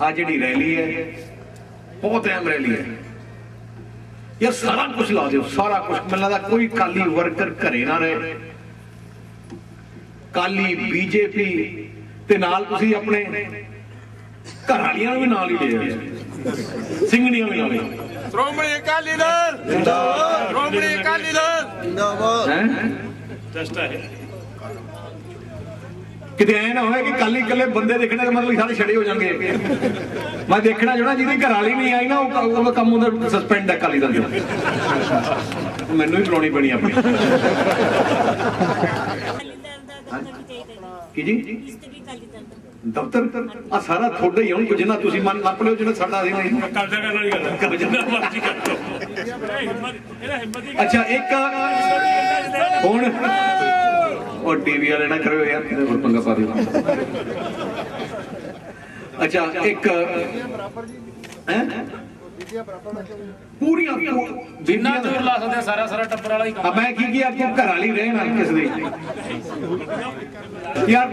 ਆ ਜਿਹੜੀ ਰੈਲੀ ਹੈ ਬਹੁਤ ਅਹਿਮ ਰੈਲੀ ਹੈ। ਇਹ ਸਾਰਾ ਕੁਝ ਲਾ ਦਿਓ ਸਾਰਾ ਕੁਝ ਮੈਨੂੰ ਲੱਗਦਾ ਕੋਈ ਕਾਲੀ ਵਰਕਰ ਘਰੇ ਨਾ ਰਹੇ। ਕਾਲੀ ਬੀਜੇਪੀ ਤੇ ਨਾਲ ਤੁਸੀਂ ਆਪਣੇ ਘਰ ਵਾਲੀਆਂ ਨੂੰ ਵੀ ਨਾਲ ਹੀ ਲੈ ਆਓ ਸਿੰਘਣੀਆਂ ਵੀ ਨਾਲ ਹੀ। ਸ਼੍ਰੋਮਣੀ ਅਕਾਲੀ ਦਲ! ਜਿੰਦਾਬਾਦ। ਸ਼੍ਰੋਮਣੀ ਅਕਾਲੀ ਦਲ! ਹੈ? ਕਿਤੇ ਐ ਨਾ ਹੋਏ ਕਿ ਕੱਲ ਹੀ ਇਕੱਲੇ ਬੰਦੇ ਦੇਖਣੇ ਦਾ ਮਤਲਬ ਸਾਰੇ ਛੜੇ ਹੋ ਜਾਣਗੇ। ਮੈਂ ਦੇਖਣਾ ਜਿਹੜਾ ਜਿਹਦੀ ਘਰ ਵਾਲੀ ਨਹੀਂ ਆਈ ਨਾ ਉਹ ਕੰਮ ਉਹਦਾ ਸਸਪੈਂਡ ਹੈ ਕਾਲੀ ਦਾ ਮੈਨੂੰ ਹੀ ਬੁਲਾਉਣੀ ਪੈਣੀ ਆਪਣੀ। ਕੀ ਜੀ? ਦਫ਼ਤਰ? ਆ ਸਾਰਾ ਤੁਹਾਡਾ ਹੀ ਹੁਣ ਜਿੰਨਾ ਤੁਸੀਂ ਮਨ ਨੱਪ ਲਿਓ ਜਿਹੜਾ ਸਾਡਾ ਅਸੀਂ ਨਹੀਂ। ਕਬਜ਼ਾ ਕਰਨ ਵਾਲੀ ਗੱਲ ਹੈ ਜਿੰਨਾ ਮਰਜ਼ੀ ਕਰ ਲਓ। ਹਿੰਮਤ ਇਹਦਾ ਹਿੰਮਤ ਹੀ ਅੱਛਾ ਇੱਕ ਹੁਣ ਉਹ ਟੀਵੀ ਵਾਲੇ ਨਾ ਕਰਿਓ ਯਾਰ ਕਿਤੇ ਹੋਰ ਪੰਗਾ ਪਾ ਦਿਓ। ਅੱਛਾ ਇੱਕ ਹੈ? ਪੂਰੀਆਂ ਜਿੰਨਾ ਜ਼ੋਰ ਲਾ ਸਕਦੇ ਸਾਰਾ ਸਾਰਾ ਟੱਬਰ ਵਾਲਾ ਹੀ ਕੰਮ ਆ ਮੈਂ ਕੀ ਕੀ ਤੂੰ ਘਰ ਵਾਲੀ ਰਹਿ ਨਾ ਕਿਸ ਦੇ। ਯਾਰ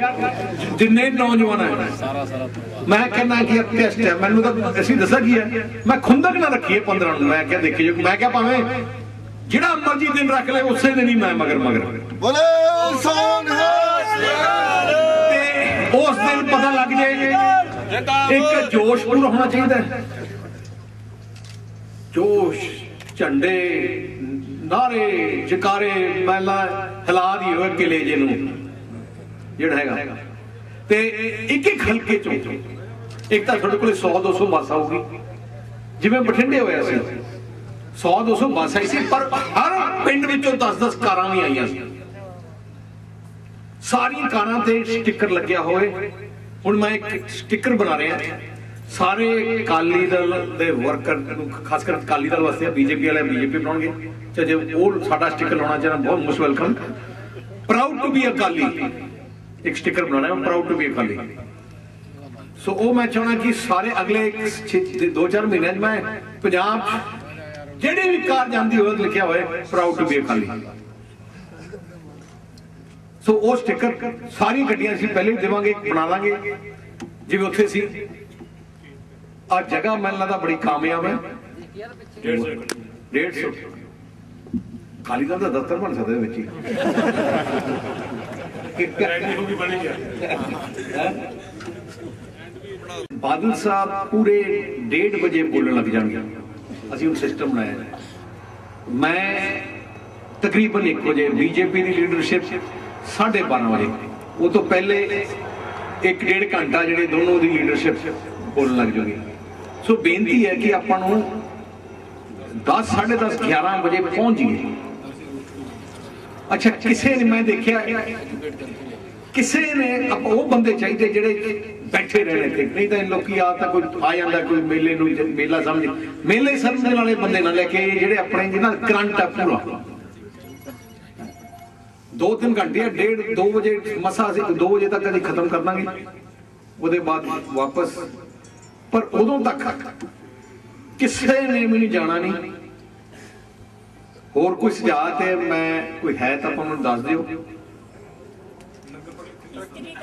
ਜਿੰਨੇ ਨੌਜਵਾਨ ਹੈ ਸਾਰਾ ਸਾਰਾ ਮੈਂ ਕਹਿੰਦਾ ਕਿ ਇਹ ਟੈਸਟ ਹੈ ਮੈਨੂੰ ਤਾਂ ਅਸੀਂ ਦੱਸਿਆ ਕੀ ਹੈ ਮੈਂ ਖੁੰਦਕ ਨਾ ਰੱਖੀਏ 15 ਨੂੰ। ਮੈਂ ਕਿਹਾ ਦੇਖੀ ਮੈਂ ਕਿਹਾ ਭਾਵੇਂ ਜਿਹੜਾ ਮਰਜ਼ੀ ਦਿਨ ਰੱਖ ਲੈ ਉਸੇ ਦਿਨ ਹੀ ਮੈਂ ਮਗਰ ਮਗਰ। ਬੋਲੇ! ਸੋਨਹਾਸ ਤੇ ਉਸ ਦਿਨ ਪਤਾ ਲੱਗ ਜਾਏ ਇੱਕ ਜੋਸ਼ ਪੂਰਾ ਹੋਣਾ ਚਾਹੀਦਾ ਜੋਸ਼, ਝੰਡੇ, ਨਾਰੇ, ਜਕਾਰੇ ਮਹਿਲਾ ਹਿਲਾ ਦੀ ਹੋਏ ਕਿਲੇ ਜੇ ਨੂੰ। ਜਿਹੜਾ ਹੈਗਾ। ਤੇ ਇੱਕ ਇੱਕ ਹਲਕੇ ਚੋਂ, ਇੱਕ ਤਾਂ ਤੁਹਾਡੇ ਕੋਲੇ 100 200 ਬੱਸ ਆਊਗੀ ਜਿਵੇਂ ਬਠਿੰਡੇ ਹੋਇਆ ਸੀ। 100 200 ਮਾਸਾ ਆਈ ਸੀ, ਪਰ ਹਰ ਪਿੰਡ ਵਿੱਚੋਂ 10 10 ਕਾਰਾਂ ਵੀ ਆਈਆਂ ਸੀ। ਸਾਰੀਆਂ ਕਾਰਾਂ ਤੇ ਸਟicker ਲੱਗਿਆ ਹੋਵੇ ਹੁਣ ਮੈਂ ਇੱਕ ਸਟicker ਬਣਾ ਰਿਹਾ ਸਾਰੇ ਅਕਾਲੀ ਦਲ ਦੇ ਵਰਕਰ ਨੂੰ, ਖਾਸ ਕਰ ਅਕਾਲੀ ਦਲ ਵਾਸਤੇ ਬੀਜੇਪੀ ਵਾਲੇ ਬੀਜੇਪੀ ਬਣਾਉਣਗੇ। ਤੇ ਜੇ ਉਹ ਸਾਡਾ ਸਟicker ਲਾਉਣਾ ਚਾਹਣਾ ਬਹੁਤ most welcome proud to be Akali. ਇੱਕ ਸਟicker ਬਣਾਉਣਾ ਹੈ proud to be Akali. So ਉਹ ਮੈਂ ਚਾਹਣਾ ਕਿ ਸਾਰੇ ਅਗਲੇ 2-4 ਮਹੀਨਿਆਂ 'ਚ ਮੈਂ ਪੰਜਾਬ 'ਚ ਜਿਹੜੇ ਵੀ ਕਾਰ ਜਾਂਦੀ ਹੋਵੇ, ਲਿਖਿਆ ਹੋਵੇ proud to be Akali. So ਉਹ ਸਟicker ਸਾਰੀ ਗੱਡੀਆਂ ਅਸੀਂ ਪਹਿਲੇ ਹੀ ਦੇਵਾਂਗੇ ਬਣਾ ਲਾਂਗੇ। ਜਿਵੇਂ ਉੱਥੇ ਸੀ ਆ ਜਗ੍ਹਾ ਮੈਨੂੰ ਲੱਗਦਾ ਬੜੀ ਕਾਮਯਾਬ ਹੈ। 150 150 ਖਾਲੀ ਦਾ ਦਫ਼ਤਰ ਬਣ ਸਕਦਾ ਵਿੱਚ ਹੀ। ਬਾਦਲ ਸਾਹਿਬ ਪੂਰੇ 1:30 ਵਜੇ ਬੋਲਣ ਲੱਗ ਜਾਣਗੇ। ਅਸੀਂ ਉਹ ਸਿਸਟਮ ਬਣਾਇਆ। ਮੈਂ ਤਕਰੀਬਨ 1 ਵਜੇ ਬੀਜੇਪੀ ਦੀ ਲੀਡਰਸ਼ਿਪ 12:30 ਵਜੇ। ਉਹ ਤੋਂ ਪਹਿਲੇ ਇੱਕ ਡੇਢ ਘੰਟਾ ਜਿਹੜੇ ਦੋਨੋਂ ਦੀ ਲੀਡਰਸ਼ਿਪ ਬੋਲਣ ਲੱਗ ਜੂਗੀ। ਸੋ ਬੇਨਤੀ ਹੈ ਕਿ ਆਪਾਂ ਨੂੰ 10 10:30 11 ਵਜੇ ਪਹੁੰਚ ਜਾਈਏ। ਅੱਛਾ, ਕਿਸੇ ਨੇ ਮੈਂ ਦੇਖਿਆ, ਕਿਸੇ ਨੇ ਉਹ ਬੰਦੇ ਚਾਹੀਦੇ ਜਿਹੜੇ ਬੈਠੇ ਰਹਿਣ ਇੱਥੇ। ਨਹੀਂ ਤਾਂ ਇਹ ਲੋਕੀ ਆ ਤਾਂ ਕੋਈ ਆ ਜਾਂਦਾ, ਕੋਈ ਮੇਲੇ ਨੂੰ, ਮੇਲਾ ਸਮਝ ਮੇਲੇ ਸਮਝਣ ਵਾਲੇ ਬੰਦੇ ਨਾਲ ਲੈ ਕੇ ਜਿਹੜੇ ਆਪਣੇ ਜਿਹਨਾਂ ਕਰੰਟ ਆ ਪੂਰਾ। ਦੋ ਤਿੰਨ ਘੰਟੇ ਆ ਡੇਢ 2 ਵਜੇ ਮਸਾ ਅਸੀਂ 2 ਵਜੇ ਤੱਕ ਅਸੀਂ ਖਤਮ ਕਰ ਦਾਂਗੇ। ਉਹਦੇ ਬਾਅਦ ਵਾਪਸ। ਪਰ ਉਦੋਂ ਤੱਕ ਕਿਸੇ ਨੇ ਵੀ ਨਹੀਂ ਜਾਣਾ ਨਹੀਂ। ਹੋਰ ਕੋਈ ਸੁਝਾਅ ਤੇ ਮੈਂ ਕੋਈ ਹੈ ਤਾਂ ਆਪਾਂ ਨੂੰ ਦੱਸ ਦਿਓ।